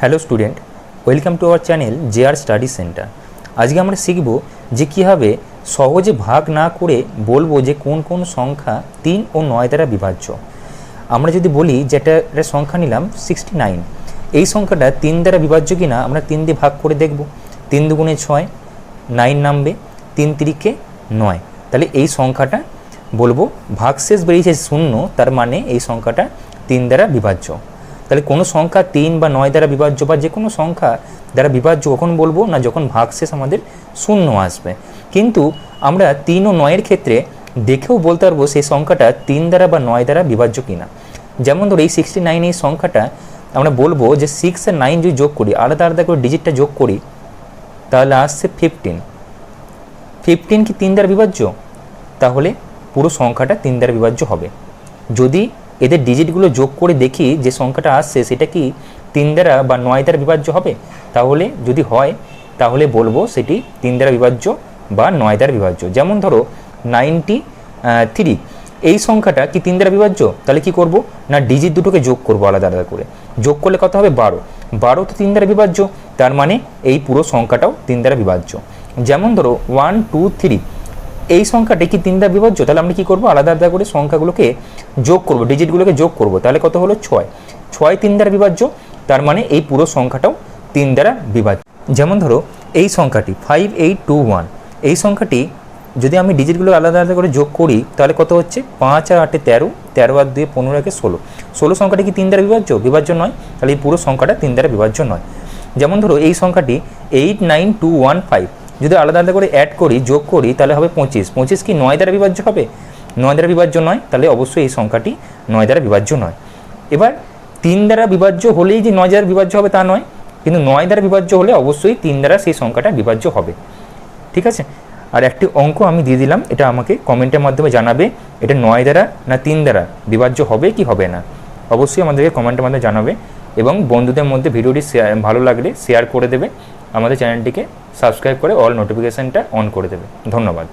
Hello student, welcome to our channel J R study centre. আজকে আমরা শিখব যে কীভাবে সহজে ভাগ না করে বলব যে কোন কোন সংখ্যা তিন ও নয় দ্বারা বিভাজ্য। আমরা যদি বলি যেটা একটা সংখ্যা নিলাম সিক্সটি নাইন এই সংখ্যাটা তিন দ্বারা বিভাজ্য কি না আমরা তিন দিয়ে ভাগ করে দেখব। তিন দুগুণে ছয় নাইন নামবে, তিন তিরিকে নয়। তাহলে এই সংখ্যাটা বলব ভাগশেষ বেরিয়েছে শূন্য, তার মানে এই সংখ্যাটা তিন দ্বারা বিভাজ্য। তাহলে কোনো সংখ্যা তিন বা নয় দ্বারা বিভাজ্য বা যে কোনো সংখ্যা দ্বারা বিভাজ্য কখন বলব না যখন ভাগশেষ আমাদের শূন্য আসবে। কিন্তু আমরা তিন ও নয়ের ক্ষেত্রে দেখেও বলতে পারব সেই সংখ্যাটা তিন দ্বারা বা নয় দ্বারা বিভাজ্য কিনা। যেমন ধরো এই সিক্সটি নাইন এই সংখ্যাটা আমরা বলব যে সিক্স আর নাইন যদি যোগ করি, আলাদা আলাদা করে ডিজিটটা যোগ করি, তাহলে আসছে ফিফটিন ফিফটিন কি তিন দ্বারা বিভাজ্য? তাহলে পুরো সংখ্যাটা তিন দ্বারা বিভাজ্য হবে। যদি এদের ডিজিটগুলো যোগ করে দেখি যে সংখ্যাটা আসছে, সেটা কি তিন দ্বারা বা নয় দ্বারা বিভাজ্য হবে? তাহলে যদি হয়, তাহলে বলব সেটি তিন দ্বারা বিভাজ্য বা নয় দ্বারা বিভাজ্য। যেমন ধরো নাইনটি থ্রি এই সংখ্যাটা কি তিন দ্বারা বিভাজ্য? তাহলে কি করব? না ডিজিট দুটোকে যোগ করব আলাদা আলাদা করে। যোগ করলে কত হবে? বারো। বারো তো তিন দ্বারা বিভাজ্য, তার মানে এই পুরো সংখ্যাটাও তিন দ্বারা বিভাজ্য। যেমন ধরো ওয়ান টু থ্রি এই সংখ্যাটি কি তিন দ্বারা বিভাজ্য? তাহলে আমরা কি করব? আলাদা আলাদা করে সংখ্যাগুলোকে যোগ করব ডিজিটগুলোকে যোগ করব। তাহলে কত হলো? ছয়। ছয় তিন দ্বারা বিভাজ্য, তার মানে এই পুরো সংখ্যাটাও তিন দ্বারা বিভাজ্য। যেমন ধরো, এই সংখ্যাটি ফাইভ এইট টু ওয়ান এই সংখ্যাটি যদি আমি ডিজিটগুলো আলাদা আলাদা করে যোগ করি, তাহলে কত হচ্ছে? পাঁচ আর আটে তেরো তেরো আর দুয়ে পনেরো একে ষোলো। ষোলো সংখ্যাটি কি তিন দ্বারা বিভাজ্য? বিভাজ্য নয়। তাহলে এই পুরো সংখ্যাটা তিন দ্বারা বিভাজ্য নয়। যেমন ধরো, এই সংখ্যাটি eight nine two one five যদি আলাদা আলাদা করে অ্যাড করি, যোগ করি, তাহলে হবে পঁচিশ। পঁচিশ কি নয় দ্বারা বিভাজ্য হবে? নয় দ্বারা বিভাজ্য নয়, তাহলে অবশ্যই এই সংখ্যাটি নয় দ্বারা বিভাজ্য নয়। এবার তিন দ্বারা বিভাজ্য হলেই যে নয় দ্বারা বিভাজ্য হবে তা নয়, কিন্তু নয় দ্বারা বিভাজ্য হলে অবশ্যই তিন দ্বারা সেই সংখ্যাটা বিভাজ্য হবে। ঠিক আছে? আর একটি অঙ্ক আমি দিয়ে দিলাম, এটা আমাকে কমেন্টের মাধ্যমে জানাবে, এটা নয় দ্বারা না তিন দ্বারা বিভাজ্য হবে কি হবে না? অবশ্যই আমাদেরকে কমেন্টের মাধ্যমে জানাবে এবং বন্ধুদের মধ্যে ভিডিওটি শেয়ার ভালো লাগলে শেয়ার করে দেবে। আমাদের চ্যানেলটিকে সাবস্ক্রাইব করে অল নোটিফিকেশানটা অন করে দেবে। ধন্যবাদ।